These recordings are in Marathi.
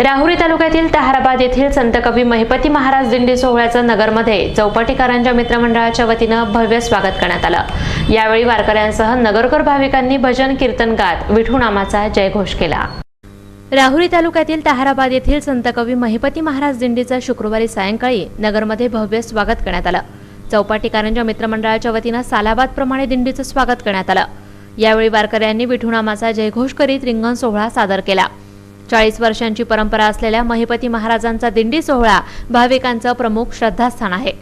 राहुरी तालुक्यातील तहाराबाद येथील संत कवी महिपती महाराज दिंडी सोहळ्याचं नगरमध्ये चौपाटीकरांच्या मित्रमंडळाच्या वतीनं भव्य स्वागत करण्यात आलं. यावेळी वारकऱ्यांसह नगरकर भाविकांनी भजन कीर्तन गात विठूनामाचा जयघोष केला. राहुरी तालुक्यातील तहाराबाद येथील संत कवी महिपती महाराज दिंडीचं शुक्रवारी सायंकाळी नगरमध्ये भव्य स्वागत करण्यात आलं. चौपाटीकरांच्या मित्रमंडळाच्या वतीनं सालाबाद प्रमाणे दिंडीचं स्वागत करण्यात आलं. यावेळी वारकऱ्यांनी विठुनामाचा जयघोष करीत रिंगण सोहळा सादर केला. चाळीस वर्षांची परंपरा असलेल्या महिपती महाराजांचा दिंडी सोहळा भाविकांचं प्रमुख श्रद्धास्थान आहे.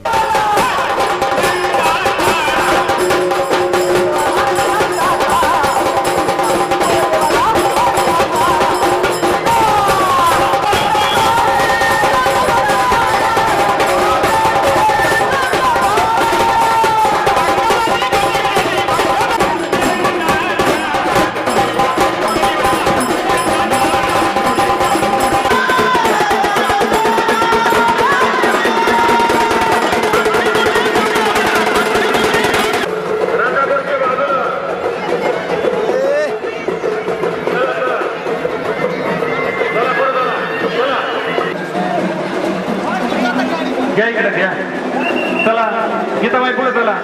गीताबाई पुढे चला.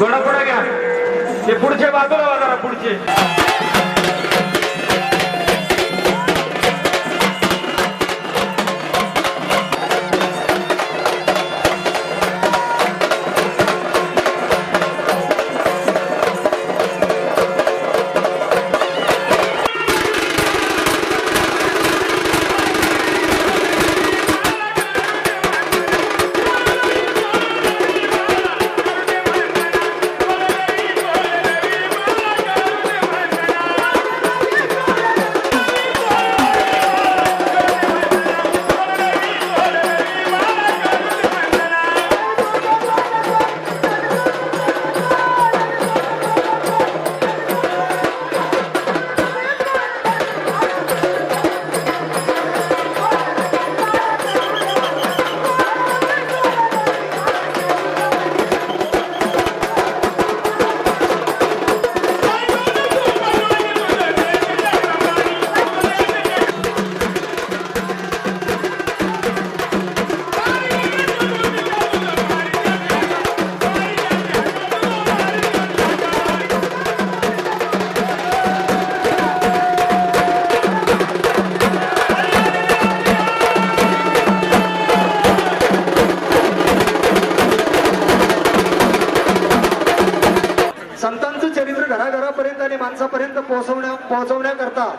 थोडा पुढे घ्या. ते पुढचे बाजूला जरा पुढचे. करता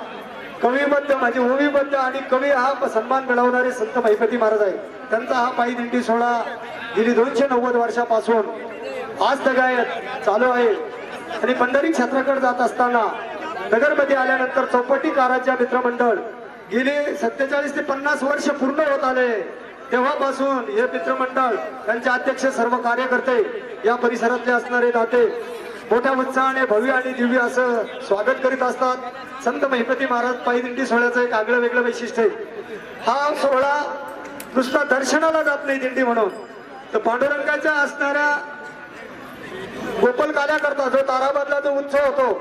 कविबद्ध म्हणजे ओवीबद्ध आणि कवी हा सन्मान मिळवणारे संत महिपती महाराज आहे त्यांचा हा पायी दिंडी सोहळा गेली दोनशे नव्वद वर्षापासून आज तगायत चालू आहे. आणि पंढरी क्षेत्राकडे जात असताना नगरमध्ये आल्यानंतर चौपटीकाराच्या मित्रमंडळ गेली सत्तेचाळीस ते पन्नास वर्ष पूर्ण होत आले. तेव्हापासून हे मित्रमंडळ त्यांचे अध्यक्ष सर्व कार्यकर्ते या परिसरातले असणारे नाते मोठ्या उत्साहाने भव्य आणि दिव्य असं स्वागत करीत असतात संत महिपती महाराज पायी दिंडी सोहळ्याचं एक आगळं वेगळं वैशिष्ट्य आहे. हा सोहळा नुसता दर्शनाला जात नाही दिंडी म्हणून. तर पांडुरंगाच्या असणाऱ्या गोपल करता जो ताराबादला जो उत्सव होतो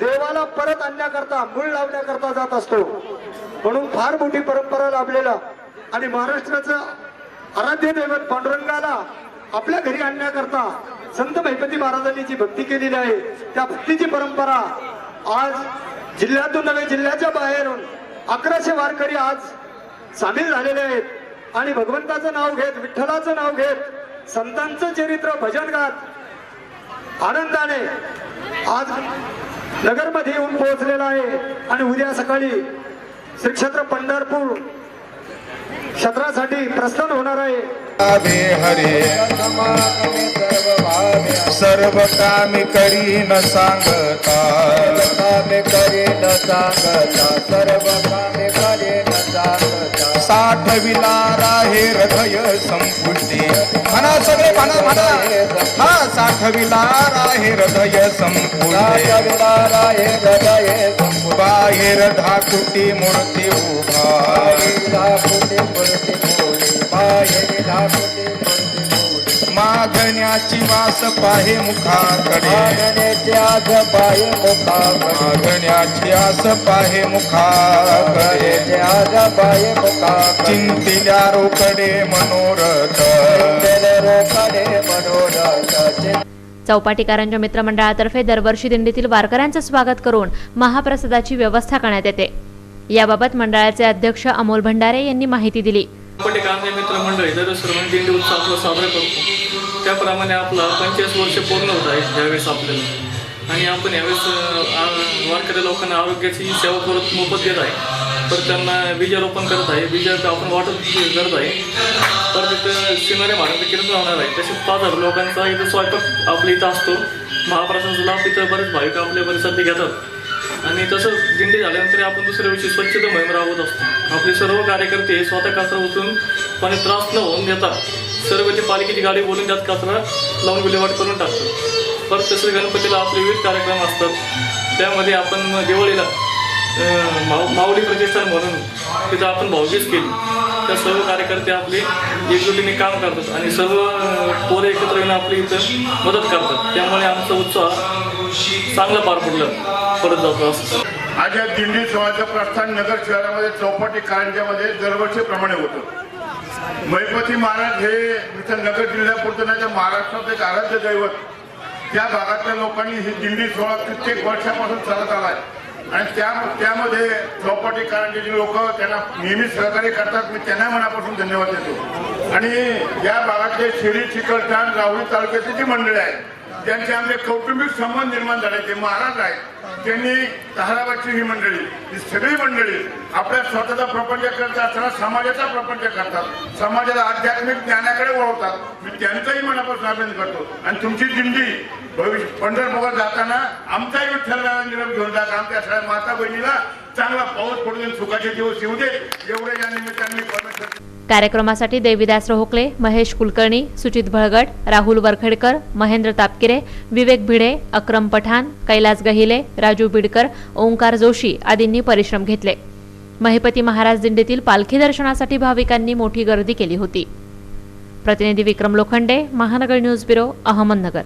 देवाला परत आणण्याकरता मूळ लावण्याकरता जात असतो. म्हणून फार मोठी परंपरा लाभलेला आणि महाराष्ट्राचं आराध्य दैवत पांडुरंगाला आपल्या घरी आणण्याकरता संत महिपती महाराजांनी जी भक्ती केलेली आहे त्या भक्तीची परंपरा आज जिल्ह्यातून नव्हे जिल्ह्याच्या बाहेरून अकराशे वारकरी आज सामील झालेले आहेत. आणि भगवंताचं नाव घेत विठ्ठलाचं नाव घेत संतांचं चरित्र भजन गात आनंदाने आज नगरमध्ये येऊन पोहोचलेला आहे. आणि उद्या सकाळी श्री क्षेत्र पंढरपूर क्षेत्रासाठी प्रस्थान होणार आहे. हरे हरे. सर्व कामी करी न सांगता. कामे करी न सांगता. सर्व कामे करी न सांगता. साठ विलारा हे हृदय संपुष्टी. म्हणा सगळे म्हणा म्हणा हा साठ विलारा हे हृदय संपुष्टी विलारा हे हृदय बाहेर धाकुटी मूर्ती उभा. धाकुटी मूर्ती बाहेर धाकुटी मागण्याची वास पाहे मुखाकडे. मागण्याची आस पायी मुखाकडे. मागण्याची आस पाहे मुखाकडे. आस पायी मुखाकडे. चिंतिल्या रोकडे मनोरथ. चौपाटीकरांच्या मित्रमंडळातर्फे दरवर्षी दिंडीतील वारकऱ्यांचं स्वागत करून महाप्रसादाची व्यवस्था करण्यात येते. याबाबत मंडळाचे अध्यक्ष अमोल भंडारे यांनी माहिती दिली. आपण मित्रमंडळ मित्र सर्वांनी दिंडी उत्सव आपला साजरा करतो. त्याप्रमाणे आपला पंचवीस वर्ष पूर्ण होत आहे ह्यावेळेस आपल्याला. आणि आपण यावेळेस वारकरी लोकांना आरोग्याची सेवा करत मोफत देत आहे. तर त्यांना बीजारोपण करत आहे. बीज आपण वाटप करत आहे. तर तिथं शिनारे भाडं कीर्तन होणार आहे. तसेच पाच हजार लोकांचा इथं स्वयंपाक आपल्या इथं असतो. महाप्रसादाचा लाभ तिथं बरेच भाविक आपल्या परिसरात घेतात आणि तसं दिंडी झाल्यानंतर आपण दुसऱ्या दिवशी स्वच्छता मोहीम राबवत असतो. आपले सर्व कार्यकर्ते स्वतः कचरा उचलून पाणी त्रास न होऊन देतात सर्व ते पालिकेची गाडी बोलून त्यात कचरा लावून विल्हेवाट करून टाकतो परत तसं गणपतीला आपले विविध कार्यक्रम असतात. त्यामध्ये आपण दिवाळीला माऊ माऊली प्रतिष्ठान म्हणून तिथं आपण भाऊबीज केली. त्या सर्व कार्यकर्ते आपले एकजुटीने काम करतात आणि सर्व अं, पोरं एकत्र येऊन आपली इथं मदत करतात. त्यामुळे आमचा उत्साह चांगला पार पडला. परत जातो असं. आज या दिंडी सोहळ्याचं प्रस्थान नगर शहरामध्ये चौपाटी कारंजामध्ये दरवर्षीप्रमाणे होतं. महिपती महाराज हे इथं नगर जिल्ह्यापुरतं नाही तर महाराष्ट्रात एक आराध्य दैवत. त्या भागातल्या लोकांनी ही दिंडी सोहळा कित्येक वर्षापासून चालत आला आहे. आणि त्या त्यामध्ये चौपाटी कारंजाची लोक त्यांना नेहमी सहकार्य करतात. मी त्यांना मनापासून धन्यवाद देतो. आणि या भागातले शिरी चिकलठाण राहुरी तालुक्याची जी मंडळी आहेत त्यांचे आमचे कौटुंबिक संबंध निर्माण झाले. ते महाराज आहेत. त्यांनी धाराबादची ही मंडळी ही सगळी मंडळी आपल्या स्वतःचा प्रपंच करत असताना समाजाचा प्रपंच करतात. समाजाला आध्यात्मिक ज्ञानाकडे वळवतात. मी त्यांचाही मनापासून अभिनंदन करतो. आणि तुमची दिंडी भविष्य पंढरपूर जाताना आमचाही विठ्ठल निरोप घेऊन जाता आमच्या सगळ्या माता बहिणीला चांगला पाऊस पडून देऊन सुखाचे दिवस येऊ दे. एवढे या निमित्ताने परमेश्वर कार्यक्रमासाठी देवीदास रोहकले महेश कुलकर्णी सुचित भळगट राहुल वरखेडकर महेंद्र तापकिरे विवेक भिडे अक्रम पठाण कैलास गहिले राजू बिडकर ओंकार जोशी आदींनी परिश्रम घेतले. महिपती महाराज दिंडीतील पालखी दर्शनासाठी भाविकांनी मोठी गर्दी केली होती. प्रतिनिधी विक्रम लोखंडे महानगर न्यूज ब्युरो अहमदनगर.